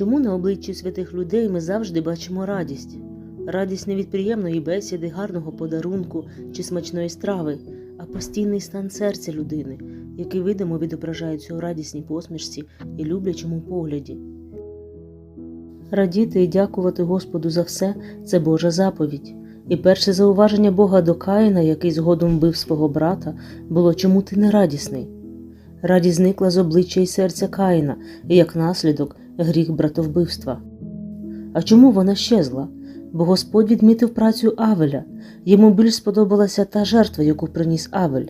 Чому на обличчі святих людей ми завжди бачимо радість? Радість не від приємної бесіди, гарного подарунку чи смачної страви, а постійний стан серця людини, який видимо відображається у радісній посмішці і люблячому погляді. Радіти і дякувати Господу за все це Божа заповідь. І перше зауваження Бога до Каїна, який згодом вбив свого брата, було чому ти не радісний? Радість зникла з обличчя і серця Каїна, і як наслідок гріх братовбивства. А чому вона щезла? Бо Господь відмітив працю Авеля. Йому більш сподобалася та жертва, яку приніс Авель.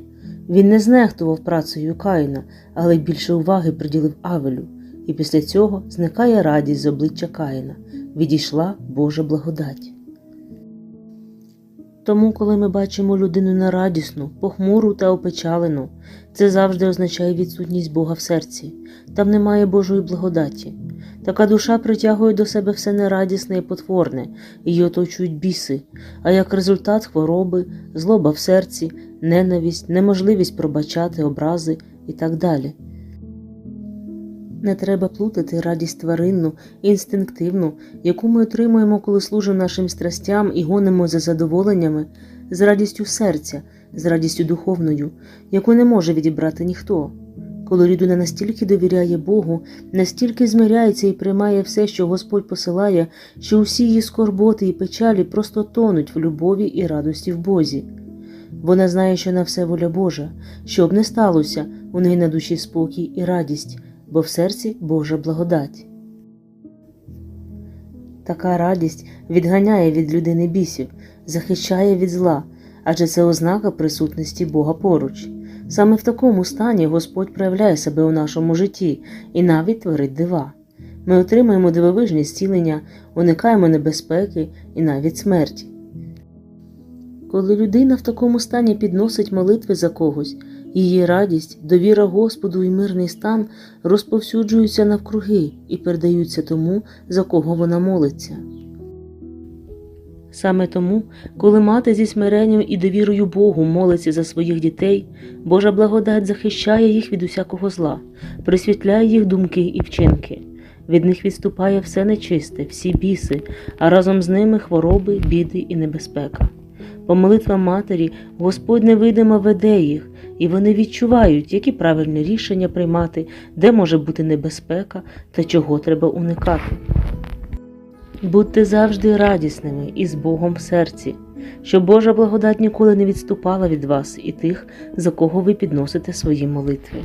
Він не знехтував працею Каїна, але більше уваги приділив Авелю, і після цього зникає радість з обличчя Каїна, відійшла Божа благодать. Тому, коли ми бачимо людину нерадісну, похмуру та опечалену, це завжди означає відсутність Бога в серці, там немає Божої благодаті. Така душа притягує до себе все нерадісне і потворне, її оточують біси, а як результат хвороби, злоба в серці, ненависть, неможливість пробачати образи і так далі. Не треба плутати радість тваринну, інстинктивну, яку ми отримуємо, коли служимо нашим страстям і гонимо за задоволеннями, з радістю серця, з радістю духовною, яку не може відібрати ніхто. Коли людина настільки довіряє Богу, настільки змиряється і приймає все, що Господь посилає, що усі її скорботи і печалі просто тонуть в любові і радості в Бозі. Вона знає, що на все воля Божа, що б не сталося, у неї на душі спокій і радість, бо в серці Божа благодать. Така радість відганяє від людини бісів, захищає від зла, адже це ознака присутності Бога поруч. Саме в такому стані Господь проявляє себе у нашому житті і навіть творить дива. Ми отримуємо дивовижні зцілення, уникаємо небезпеки і навіть смерті. Коли людина в такому стані підносить молитви за когось, її радість, довіра Господу і мирний стан розповсюджуються навкруги і передаються тому, за кого вона молиться. Саме тому, коли мати зі смиренням і довірою Богу молиться за своїх дітей, Божа благодать захищає їх від усякого зла, присвітляє їх думки і вчинки. Від них відступає все нечисте, всі біси, а разом з ними хвороби, біди і небезпека. По молитвам матері Господь невидимо веде їх, і вони відчувають, які правильні рішення приймати, де може бути небезпека та чого треба уникати. Будьте завжди радісними і з Богом в серці, щоб Божа благодать ніколи не відступала від вас і тих, за кого ви підносите свої молитви.